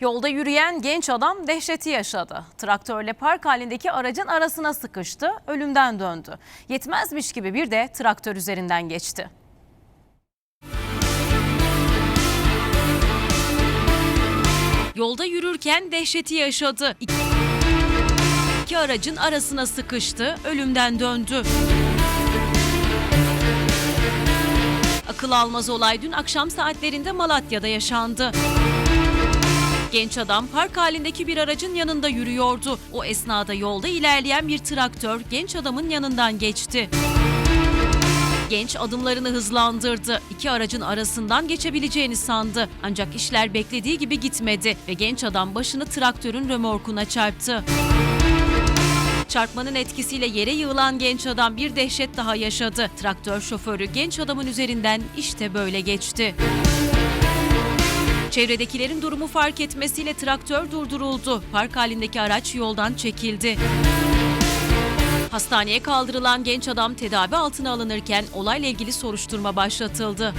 Yolda yürüyen genç adam dehşeti yaşadı. Traktörle park halindeki aracın arasına sıkıştı, ölümden döndü. Yetmezmiş gibi bir de traktör üzerinden geçti. Yolda yürürken dehşeti yaşadı. İki- aracın arasına sıkıştı, ölümden döndü. Akıl almaz olay dün akşam saatlerinde Malatya'da yaşandı. Genç adam park halindeki bir aracın yanında yürüyordu. O esnada yolda ilerleyen bir traktör genç adamın yanından geçti. Genç adımlarını hızlandırdı. İki aracın arasından geçebileceğini sandı. Ancak işler beklediği gibi gitmedi ve genç adam başını traktörün römorkuna çarptı. Çarpmanın etkisiyle yere yığılan genç adam bir dehşet daha yaşadı. Traktör şoförü genç adamın üzerinden işte böyle geçti. Çevredekilerin durumu fark etmesiyle traktör durduruldu. Park halindeki araç yoldan çekildi. Hastaneye kaldırılan genç adam tedavi altına alınırken olayla ilgili soruşturma başlatıldı.